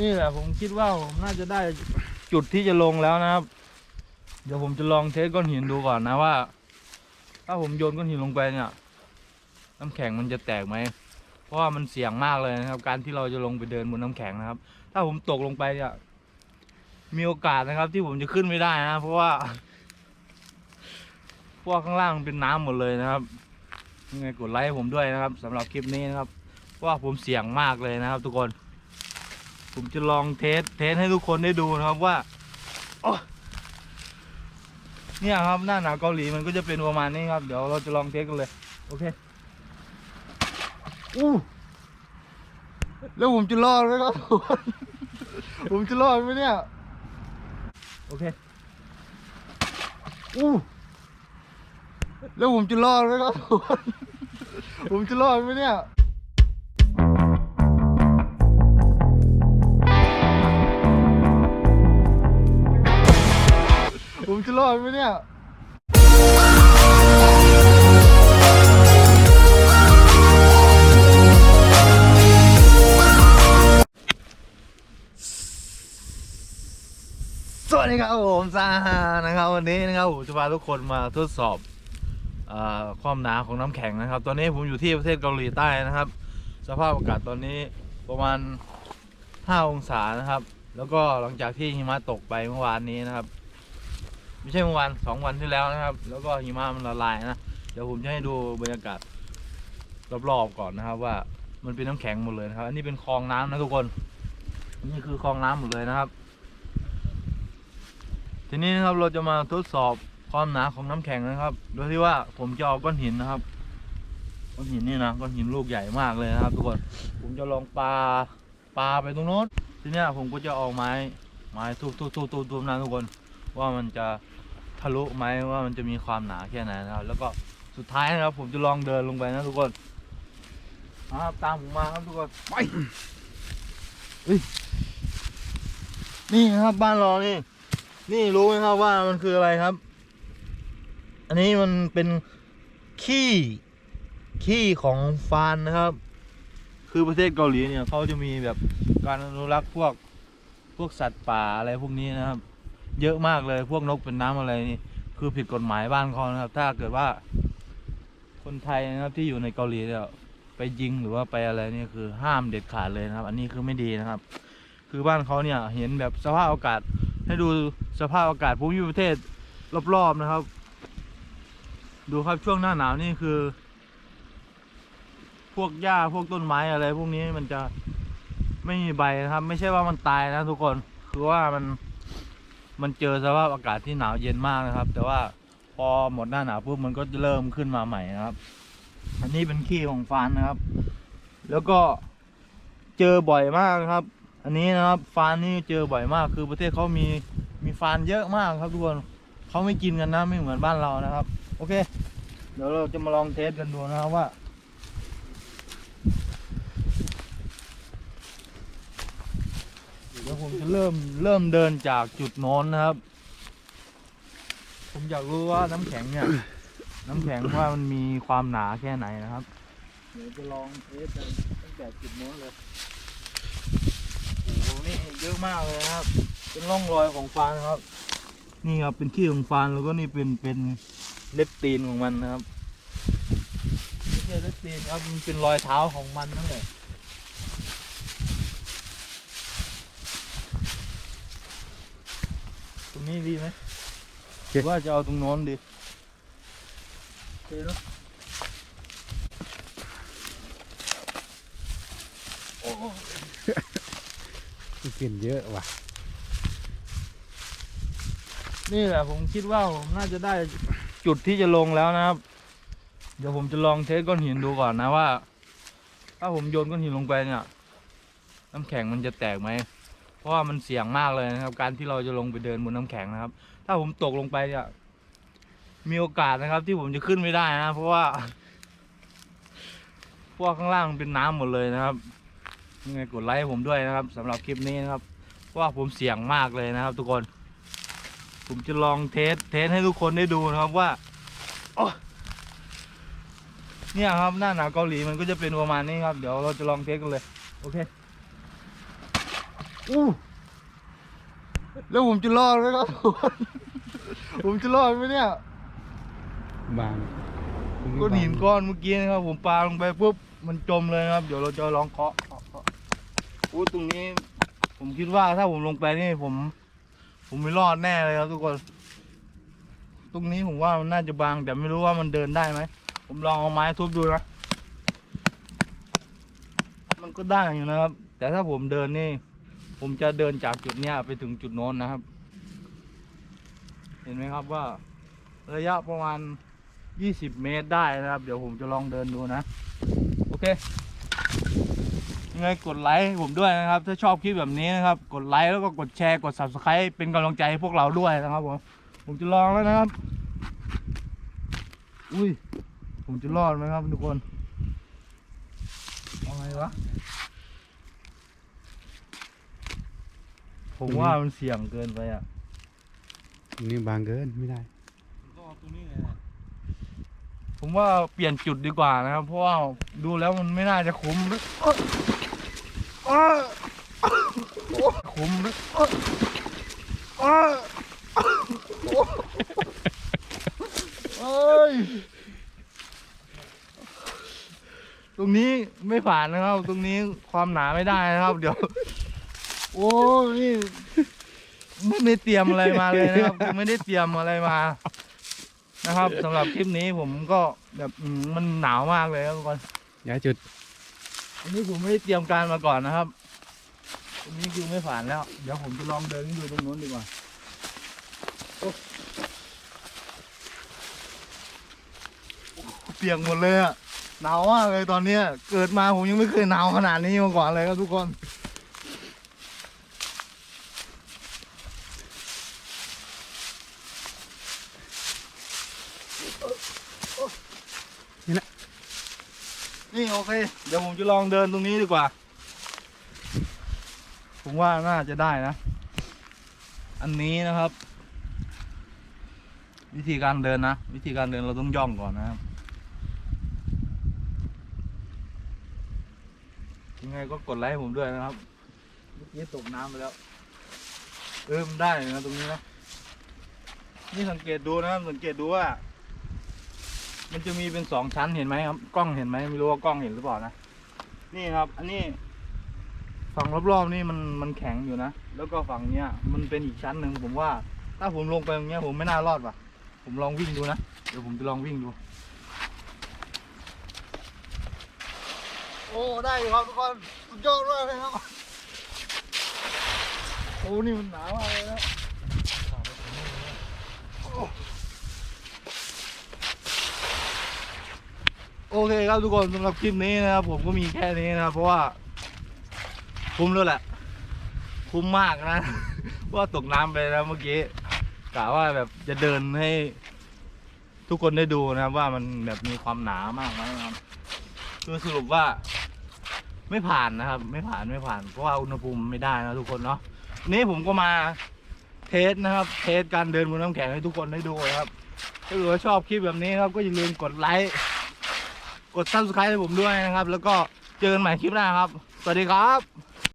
นี่แหละผมคิดว่าผมน่าจะได้จุดที่จะลงแล้วนะครับ เดี๋ยวผมจะลองเทสก้อนหินดูก่อนนะว่า ถ้าผมโยนก้อนหินลงไปเนี่ยน้ำแข็งมันจะแตกไหม เพราะว่ามันเสี่ยงมากเลยนะครับ การที่เราจะลงไปเดินบนน้ำแข็งนะครับ ถ้าผมตกลงไปเนี่ยมีโอกาสนะครับ ที่ผมจะขึ้นไม่ได้นะเพราะว่าพว่าข้างล่างเป็นน้ำหมดเลยนะครับยังไงกดไลค์ผมด้วยนะครับสำหรับคลิปนี้นะครับ ว่าผมเสี่ยงมากเลยนะครับ ทุกคน ผมจะลองเทสเทสให้ทุกคนได้ดูนะครับว่าเนี่ยครับหน้าหนาวเกาหลีมันก็จะเป็นประมาณนี้ครับ เดี๋ยวเราจะลองเทสกันเลย โอเคอู้แล้วผมจะรอดไหมครับ ผมจะรอดไหมเนี่ย โอเคอู้แล้วผมจะรอดไหมครับ ผมจะรอดไหมเนี่ย ผมจะรอดไหมเนี่ยสวัสดีครับผมซาฮานะครับวันนี้นะครับผมจะพาทุกคนมาทดสอบอความหนาของน้ำแข็งนะครับ ตอนนี้ผมอยู่ที่ประเทศเกาหลีใต้นะครับ สภาพอากาศตอนนี้ประมาณ 5 องศานะครับ แล้วก็หลังจากที่หิมะตกไปเมื่อวานนี้นะครับ ไม่ใช่เมื่อวานสองวันที่แล้วนะครับ แล้วก็หิมะมันละลายนะเดี๋ยวผมจะให้ดูบรรยากาศรอบๆก่อนนะครับว่ามันเป็นน้ำแข็งหมดเลยนะครับ อันนี้เป็นคลองน้ำนะทุกคน นี่คือคลองน้ำหมดเลยนะครับ ทีนี้นะครับเราจะมาทดสอบความหนาของน้ำแข็งนะครับ โดยที่ว่าผมจะเอาก้อนหินนะครับ ก้อนหินนี่นะ ก้อนหินลูกใหญ่มากเลยนะครับ ทุกคน ผมจะลองปาปาไปตรงโน้น ทีนี้ผมก็จะเอาไม้ไม้ทุบทุบทุบทุบทุบนะทุกคน ว่ามันจะ ทะลุไหมว่ามันจะมีความหนาแค่ไหนนะครับ แล้วก็สุดท้ายนะครับ ผมจะลองเดินลงไปนะทุกคนมาครับตามผมมาครับทุกคนไปนี่นะครับบ้านเรานี่ นี่รู้ไหมครับว่ามันคืออะไรครับ อันนี้มันเป็นขี้ขี้ของฟานนะครับ คือประเทศเกาหลีเนี่ยเขาจะมีแบบการอนุรักษ์พวกพวกสัตว์ป่าอะไรพวกนี้นะครับ เยอะมากเลย พวกนกเป็นน้ำอะไรนี่ คือผิดกฎหมายบ้านเขานะครับ ถ้าเกิดว่า คนไทยนะครับที่อยู่ในเกาหลีเนี่ยไปยิงหรือว่าไปอะไรนี่คือห้ามเด็ดขาดเลยนะครับ อันนี้คือไม่ดีนะครับ คือบ้านเขาเนี่ยเห็นแบบสภาพอากาศ ให้ดูสภาพอากาศภูมิประเทศรอบๆนะครับ ดูครับช่วงหน้าหนาวนี่คือ พวกหญ้าพวกต้นไม้อะไร พวกนี้มันจะไม่มีใบนะครับ ไม่ใช่ว่ามันตายนะทุกคน คือว่ามัน มันเจอสภาพอากาศที่หนาวเย็นมากนะครับ แต่ว่าพอหมดหน้าหนาวปุ๊บมันก็เริ่มขึ้นมาใหม่นะครับ อันนี้เป็นขี้ของฟานนะครับ แล้วก็เจอบ่อยมากครับ อันนี้นะครับฟานนี่เจอบ่อยมากคือประเทศเขามีมีฟานเยอะมากครับทุกคนเขาไม่กินกันนะไม่เหมือนบ้านเรานะครับ โอเค เดี๋ยวเราจะมาลองเทสกันดูนะครับว่า เดี๋ ยวผมจะเริ่มเริ่มเดินจากจุดโน้นนะครับ ผมอยากรู้ว่าน้ำแข็งเนี่ย น้ำแข็งว่ามันมีความหนาแค่ไหนนะครับ เดี๋ยวจะลองเทสกันตั้งแต่จุดโน้นเลยโอ้โหนี่เยอะมากเลยนะครับ เป็นร่องรอยของฟานครับ นี่ครับเป็นขี้ของฟานแล้วก็นี่เป็นเป็นเล็บตีนของมันนะครับไม่ใช่เล็บตีนครับมันเป็นรอยเท้าของมันนั่นแหละ ตรง นี้ดีไหมหรือว่าจะเอาตรงโน้นดีโอเคเนอะโอ้กลิ่นเยอะว่ะ นี่แหละผมคิดว่าผมน่าจะได้จุดที่จะลงแล้วนะครับ เดี๋ยวผมจะลองเทสก้อนหินดูก่อนนะว่า ถ้าผมโยนก้อนหินลงไปเนี่ย น้ำแข็งมันจะแตกไหมเพ ราะว่ามันเสี่ยงมากเลยนะครับ การที่เราจะลงไปเดินบนน้ำแข็งนะครับ ถ้าผมตกลงไปเนี่ยมีโอกาสนะครับ ที่ผมจะขึ้นไม่ได้นะเพราะว่าพว่าข้างล่างมันเป็นน้ำหมดเลยนะครับยังไงกดไลค์ผมด้วยนะครับสำหรับคลิปนี้นะครับเพราะว่าผมเสี่ยงมากเลยนะครับ ทุกคน ผมจะลองเทสเทสให้ทุกคนได้ดูนะครับว่าโอ้เนี่ยครับหน้าหนาวเกาหลีมันก็จะเป็นประมาณนี้ครับ เดี๋ยวเราจะลองเทสกันเลย โอเค อู้แล้วผมจะรอดไหมครับผมจะรอดไหมเนี่ยบางก้อนหินก้อนเมื่อกี้นะครับ ผมปาลงไปปุ๊บมันจมเลยนะครับ เดี๋ยวเราจะลองเคาะเคาะเคาะอู้ตรงนี้ ผมคิดว่าถ้าผมลงไปนี่ผม ผมไม่รอดแน่เลยครับทุกคน ตรงนี้ผมว่ามันน่าจะบางแต่ไม่รู้ว่ามันเดินได้ไหมผมลองเอาไม้ทุบดูนะมันก็ได้อยู่นะครับ แต่ถ้าผมเดินนี่ ผมจะเดินจากจุดเนี้ยไปถึงจุดโน้นนะครับ เห็นไหมครับว่าระยะประมาณ 20 เมตรได้นะครับ เดี๋ยวผมจะลองเดินดูนะ โอเคยังไงกดไลค์ผมด้วยนะครับ ถ้าชอบคลิปแบบนี้นะครับ กดไลค์แล้วก็กดแชร์กด subscribe เป็นกำลังใจให้พวกเราด้วยนะครับผมผมจะลองแล้วนะครับ อุ้ย ผมจะรอดไหมครับทุกคนเอาไงวะ ผมว่ามันเสี่ยงเกินไปอะตรงนี้บางเกินไม่ได้ผมว่าเปลี่ยนจุดดีกว่านะครับ เพราะว่าดูแล้วมันไม่น่าจะคุ้มนะเอ้ยเอ้ยคุ้มนะเอ้ยเอ้ยเอ้ยตรงนี้ไม่ผ่านนะครับ ตรงนี้ความหนาไม่ได้นะครับ เดี๋ยว โอ้นี่ไม่ได้เตรียมอะไรมาเลยนะครับ ไม่ได้เตรียมอะไรมา นะครับสำหรับคลิปนี้ผมก็แบบอืมมันหนาวมากเลยครับทุกคนย้ายจุด อันนี้ผมไม่ได้เตรียมการมาก่อนนะครับตรงนี้คือไม่ผ่านแล้ว เดี๋ยวผมจะลองเดินขึ้นดูตรงนู้นดีกว่าโอ้เปียกหมดเลยอะหนาวมากเลยตอนเนี้ย เกิดมาผมยังไม่เคยหนาวขนาดนี้มาก่อนเลยครับทุกคน นี่นะนี่โอเค เดี๋ยวผมจะลองเดินตรงนี้ดีกว่า ผมว่าน่าจะได้นะ อันนี้นะครับ วิธีการเดินนะ วิธีการเดินเราต้องย่องก่อนนะครับยังไงก็กดไลค์ให้ผมด้วยนะครับเมื่อกี้ตกน้ำไปแล้วเออมได้เลยนะตรงนี้นะนี่สังเกตดูนะครับสังเกตดูว่า มันจะมีเป็นสองชั้นเห็นไหมครับกล้องเห็นไหมไม่รู้ว่ากล้องเห็นหรือเปล่านะนี่ครับ อันนี้ฝั่งรอบๆนี่มันมันแข็งอยู่นะแล้วก็ฝั่งเนี้ยมันเป็นอีกชั้นหนึ่งผมว่า ถ้าผมลงไปตรงเนี้ยผมไม่น่ารอดว่ะ ผมลองวิ่งดูนะเดี๋ยวผมจะลองวิ่งดู โอ้ได้อยู่ครับทุกคนสุดยอดมากเลยครับโอ้นี่มันหนาวมากเลยนะ โอเคครับทุกคนสำหรับคลิปนี้นะครับผมก็มีแค่นี้นะครับ เพราะว่าคุ้มแล้วแหละ คุ้มมากนะ ว่าตกน้ำไปแล้วเมื่อกี้กะว่าแบบจะเดินให้ ทุกคนได้ดูนะครับ ว่ามันแบบมีความหนามากไหมนะครับคือสรุปว่า ไม่ผ่านนะครับ ไม่ผ่านไม่ผ่าน เพราะว่าอุณหภูมิไม่ได้นะทุกคนเนาะนนี้ผมก็มาเทสนะครับ เทสการเดินบนน้ำแข็งให้ทุกคนได้ดูนะครับถ้าเกิดว่าชอบคลิปแบบนี้ครับก็อย่าลืมกดไลค์ กด subscribe ให้ผมด้วยนะครับ แล้วก็เจอกันใหม่คลิปหน้าครับ สวัสดีครับ